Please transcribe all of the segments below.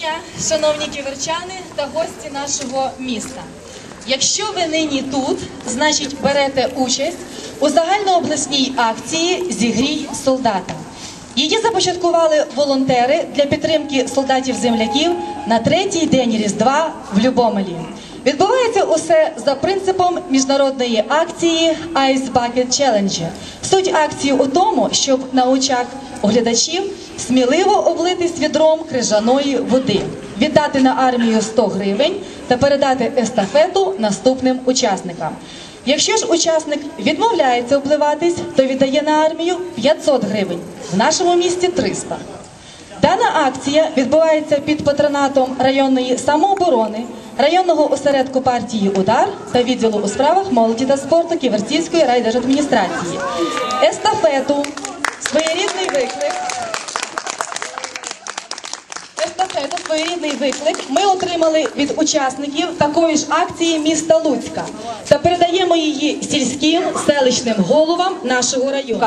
дня, шановні ківерчани та гості нашого міста. Якщо ви нині тут, значить берете участь у загальнообласній акції Зігрій солдата. Її започаткували волонтери для підтримки солдатів-земляків на третій день Різдва в Любомелі. Відбувається усе за принципом міжнародної акції Ice Bucket Challenge. Суть акції у тому, щоб на очах оглядачів сміливо облитись відром крижаної води, віддати на армію 100 гривень та передати естафету наступним учасникам. Якщо ж учасник відмовляється обливатись, то віддає на армію 500 гривень, в нашому місті 300. Дана акція відбувається під патронатом районної самооборони, районного осередку партії Удар та відділу у справах молоді та спорту Ківерцівської райдержадміністрації. Естафету, своєрідний виклик. Естафету своєрідний виклик ми отримали від учасників такої ж акції міста Луцька та передаємо її сільським селищним головам нашого району,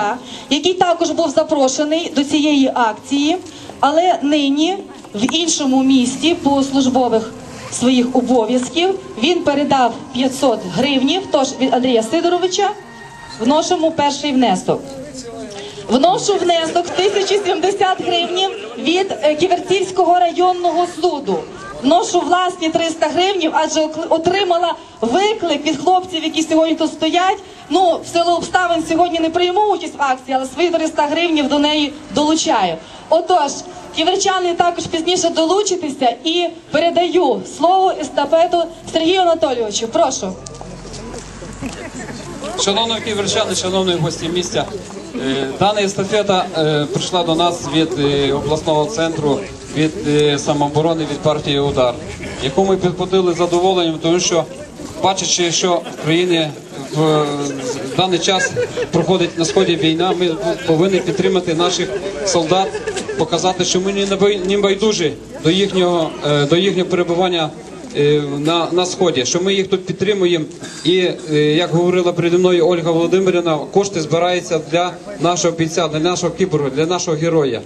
який також був запрошений до цієї акції, але нині в іншому місті по службових своїх обов'язків він передав 500 гривнів. Тож від Андрія Сидоровича вношому перший внесок. Вношу внесок 1070 гривнів від е, Ківерцівського районного суду. Вношу власні 300 гривнів, адже отримала виклик від хлопців, які сьогодні тут стоять. Ну, в силу обставин сьогодні не прийму участь в акції, але свої 300 гривнів до неї долучаю. Отож, ківерчани також пізніше долучитися і передаю слово естафету Сергію Анатолійовичу. Прошу. Шановні ківерчани, шановні гості міста, е, дана естафета е, прийшла до нас від е, обласного центру, від е, самооборони, від партії Удар, яку ми підходили задоволенням, тому що бачачи, що в країні в даний час проходить на сході війна, ми повинні підтримати наших солдат, показати, що ми не байдужі до їхнього е, до їхнього перебування е, на, на сході, що ми їх тут підтримуємо. І е, як говорила переді мною Ольга Володимирівна, кошти збираються для нашого бійця, для нашого кіборга, для нашого героя.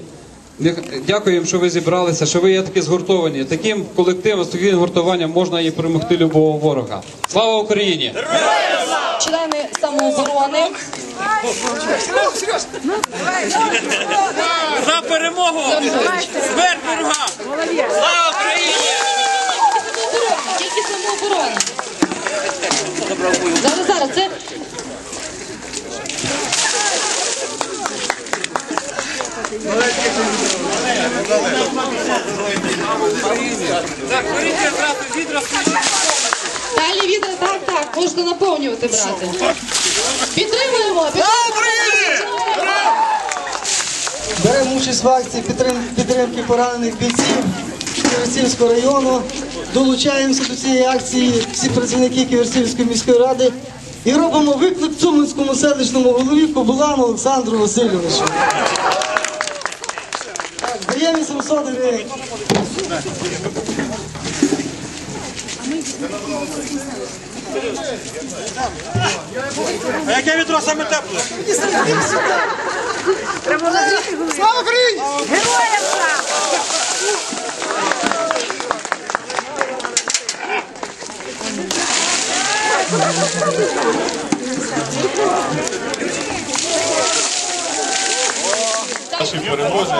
Дякуємо, що ви зібралися, що ви є такі згуртовані. Таким колективом, з таким гуртуванням можна і перемогти любого ворога. Слава Україні! члени самооборони. За перемогу! Смерть ворога! Слава Україні! Тільки самооборона. Зараз, зараз, це Так, беріть зразу відра далі відео, так, так, можна наповнювати брати. Підтримуємо! Беремо участь в акції підтрим- підтримки поранених бійців Ківерцівського району. Долучаємося до цієї акції всі працівники Ківерцівської міської ради і робимо виклик Цуманському селищному голові Кобулану Олександру Васильовичу. Так, даємо 700 гривень. А яке відро саме тепле? Слава Україні! Героям слава! Нашій перемозі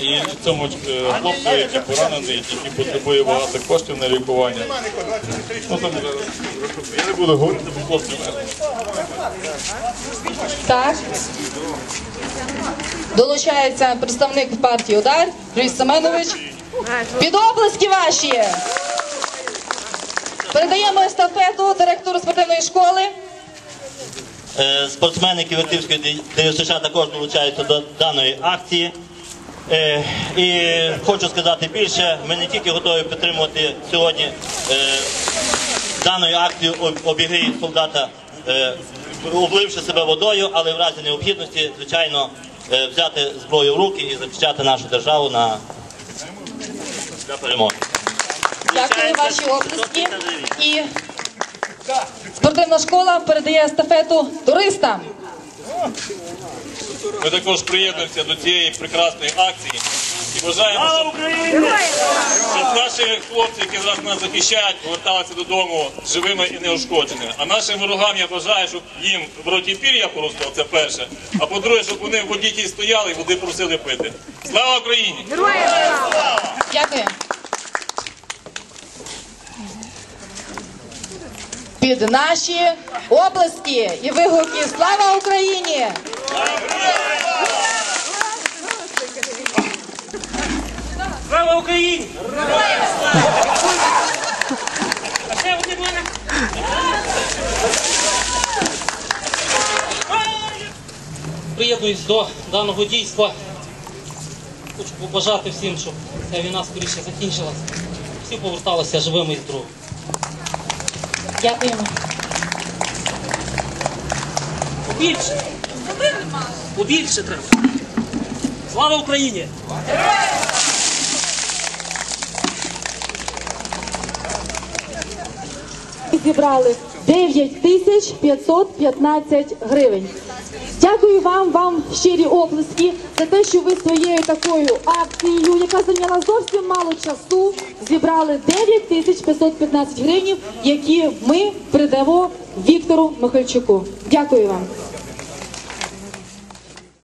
і цьому е, хлопцю, який поранений, який потребує багато коштів на лікування. Ну, там, я не буду говорити, бо хлопці Так. Долучається представник партії Удар Юрій Семенович. Під оплески ваші! Передаємо естафету директору спортивної школи. Е, Спортсмени Ківерцівської ДЮСШ також долучаються до даної акції. Е, І хочу сказати більше, ми не тільки готові підтримувати сьогодні е, даною акцією об- обігрій солдата, обливши себе водою, але в разі необхідності, звичайно, взяти зброю в руки і захищати нашу державу на для перемоги. Дякую ваші оплески. І спортивна школа передає естафету туристам. Ми також приєднуємося до цієї прекрасної акції і бажаємо, щоб наші хлопці, які зараз нас захищають, поверталися додому живими і неушкодженими. А нашим ворогам я бажаю, щоб їм в роті пір'я поростало, це перше. А по-друге, щоб вони в воді тій стояли і води просили пити. Слава Україні! Дякую. Під наші обласки і вигуки Слава Україні! Слава Україні! Приєднуюсь до даного дійства. Хочу побажати всім, щоб ця війна скоріше закінчилася. Всі поверталися живими і здоровими. Дякуємо. Побільше. Побільше треба. Слава Україні! зібрали 9 тисяч 515 гривень. Дякую вам, вам щирі оплески за те, що ви своєю такою акцією, яка зайняла зовсім мало часу, зібрали 9 тисяч 515 гривень, які ми придамо Віктору Михальчуку. Дякую вам.